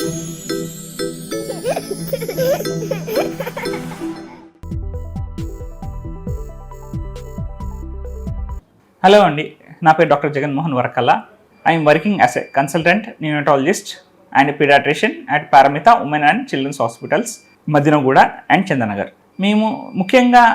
Hello అండి నా పేరు doctor Jaganmohan Varakalla. I'm working as a consultant neonatologist and paediatrician at Paramitha women and children's hospitals Madinaguda and Chandanagar మేము ముఖ్యంగా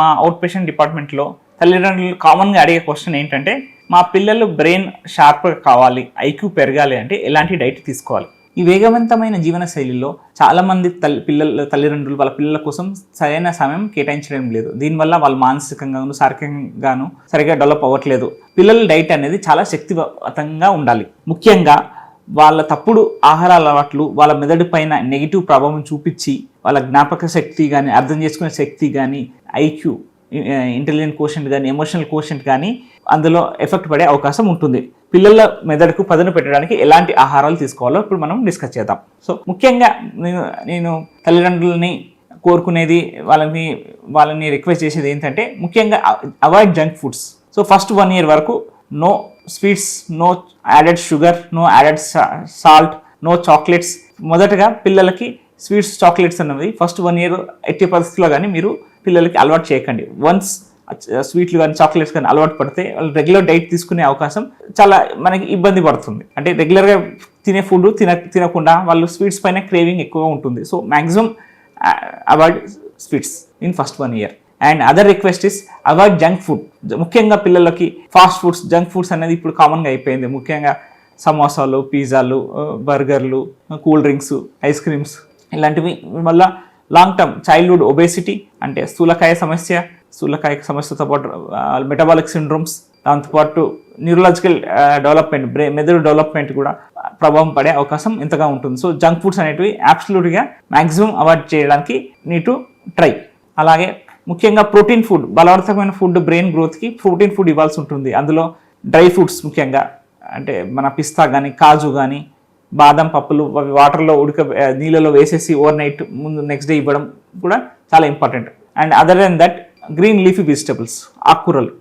మా out patient డిపార్ట్మెంట్లో తల్లిదండ్రులు కామన్గా అడిగే క్వశ్చన్ ఏంటంటే మా పిల్లలు బ్రెయిన్ షార్ప్గా కావాలి ఐక్యూ పెరగాలి అంటే ఎలాంటి డైట్ తీసుకోవాలి? ఈ వేగవంతమైన జీవన శైలిలో చాలామంది తల్లి పిల్లల తల్లిదండ్రులు వాళ్ళ పిల్లల కోసం సరైన సమయం కేటాయించడం లేదు. దీనివల్ల వాళ్ళు మానసికంగాను శారీరకంగాను సరిగా డెవలప్ అవ్వట్లేదు. పిల్లల డైట్ అనేది చాలా శక్తివంతంగా ఉండాలి. ముఖ్యంగా వాళ్ళ తప్పుడు ఆహార అలవాట్లు వాళ్ళ మెదడు పైన నెగిటివ్ ప్రభావం చూపించి వాళ్ళ జ్ఞాపక శక్తి కానీ అర్థం చేసుకునే శక్తి కానీ ఐక్యూ ఇంటెలిజెంట్ కోషెంట్ కానీ ఎమోషనల్ కోషెంట్ కానీ అందులో ఎఫెక్ట్ పడే అవకాశం ఉంటుంది. పిల్లల మెదడుకు పదును పెట్టడానికి ఎలాంటి ఆహారాలు తీసుకోవాలో ఇప్పుడు మనం డిస్కస్ చేద్దాం. సో ముఖ్యంగా నేను నేను తల్లిదండ్రులని కోరుకునేది వాళ్ళని వాళ్ళని రిక్వెస్ట్ చేసేది ఏంటంటే ముఖ్యంగా avoid junk foods so first one year వరకు no sweets no added sugar no added salt no chocolates మొదటగా పిల్లలకి స్వీట్స్ చాక్లెట్స్ అన్నది ఫస్ట్ వన్ ఇయర్ ఎట్టి పరిస్థితుల్లో కానీ మీరు పిల్లలకి అలవాటు చేయకండి. వన్స్ స్వీట్లు uh, కానీ చాక్లెట్స్ కానీ అలవాటు పడితే వాళ్ళు రెగ్యులర్ డైట్ తీసుకునే అవకాశం చాలా మనకి ఇబ్బంది పడుతుంది. అంటే రెగ్యులర్గా తినే ఫుడ్ తిన తినకుండా వాళ్ళు స్వీట్స్ పైన క్రేవింగ్ ఎక్కువగా ఉంటుంది. So maximum avoid sweets in first one year and other request is avoid junk food ముఖ్యంగా పిల్లలకి ఫాస్ట్ ఫుడ్స్ జంక్ ఫుడ్స్ అనేది ఇప్పుడు కామన్గా అయిపోయింది. ముఖ్యంగా సమోసాలు పిజ్జాలు బర్గర్లు కూల్ డ్రింక్స్ ఐస్ క్రీమ్స్ ఇలాంటివి వల్ల లాంగ్ టర్మ్ చైల్డ్హుడ్ ఒబేసిటీ అంటే స్థూలకాయ సమస్య స్థూలకాయ సమస్యతో పాటు మెటబాలిక్ సిండ్రోమ్స్ దాంతోపాటు న్యూరలాజికల్ డెవలప్మెంట్ బ్రె మెదడు డెవలప్మెంట్ కూడా ప్రభావం పడే అవకాశం ఎంతగా ఉంటుంది. సో జంక్ ఫుడ్స్ అనేటివి అబ్సల్యూట్గా మ్యాక్సిమం అవాయిడ్ చేయడానికి నీటు ట్రై అలాగే ముఖ్యంగా ప్రోటీన్ ఫుడ్ బలవర్తకమైన ఫుడ్ బ్రెయిన్ గ్రోత్కి ప్రోటీన్ ఫుడ్ ఇవ్వాల్సి ఉంటుంది. అందులో డ్రై ఫ్రూట్స్ ముఖ్యంగా అంటే మన పిస్తా కానీ కాజు కానీ బాదం పప్పులు అవి వాటర్లో ఉడక నీళ్ళలో వేసేసి ఓవర్ నైట్ ముందు నెక్స్ట్ డే ఇవ్వడం కూడా చాలా important and other then that green leafy vegetables ఆకుకూరలు.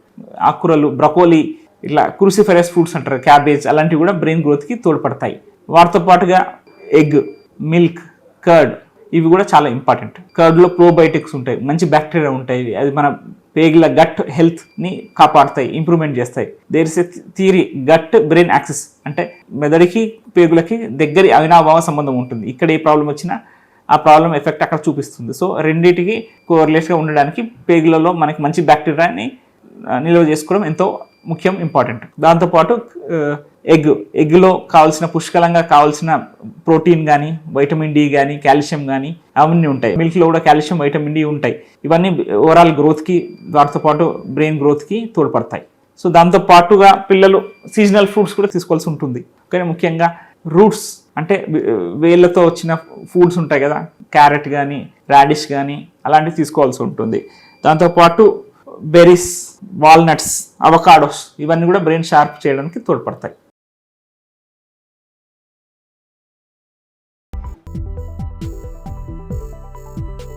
ఆకుకూరలు బ్రకోలీ ఇట్లా క్రూసిఫెరస్ ఫ్రూట్స్ అంటారు క్యాబేజ్ అలాంటివి కూడా బ్రెయిన్ గ్రోత్కి తోడ్పడతాయి. వాటితో పాటుగా ఎగ్ మిల్క్ కర్డ్ ఇవి కూడా చాలా ఇంపార్టెంట్ కర్డ్లో ప్రోబయోటిక్స్ ఉంటాయి మంచి బ్యాక్టీరియా ఉంటాయి. అది మన పేగుల గట్ హెల్త్ని కాపాడుతాయి ఇంప్రూవ్మెంట్ చేస్తాయి. There is a theory gut brain axis అంటే మెదడుకి పేగులకి దగ్గరి అవినాభావ సంబంధం ఉంటుంది. ఇక్కడ ఏ ప్రాబ్లం వచ్చినా ఆ ప్రాబ్లం ఎఫెక్ట్ అక్కడ చూపిస్తుంది. సో రెండింటికి కోరిలేట్గా ఉండడానికి పేగులలో మనకి మంచి బ్యాక్టీరియాని నిల్వ చేసుకోవడం ఎంతో ముఖ్యం ఇంపార్టెంట్ దాంతోపాటు ఎగ్ ఎగ్లో కావాల్సిన పుష్కలంగా కావాల్సిన ప్రోటీన్ కానీ వైటమిన్ డి కానీ కాల్షియం కానీ అవన్నీ ఉంటాయి. మిల్క్లో కూడా కాల్షియం వైటమిన్ డి ఉంటాయి. ఇవన్నీ ఓవరాల్ గ్రోత్కి వాటితో పాటు బ్రెయిన్ గ్రోత్కి తోడ్పడతాయి. సో దాంతో పాటుగా పిల్లలు సీజనల్ ఫ్రూట్స్ కూడా తీసుకోవాల్సి ఉంటుంది. కానీ ముఖ్యంగా రూట్స్ అంటే వేళ్ళతో వచ్చిన ఫుడ్స్ ఉంటాయి కదా క్యారెట్ కానీ రాడిష్ కానీ అలాంటివి తీసుకోవాల్సి ఉంటుంది. దాంతోపాటు బెరీస్ వాల్నట్స్ అవకాడోస్ ఇవన్నీ కూడా బ్రెయిన్ షార్ప్ చేయడానికి తోడ్పడతాయి.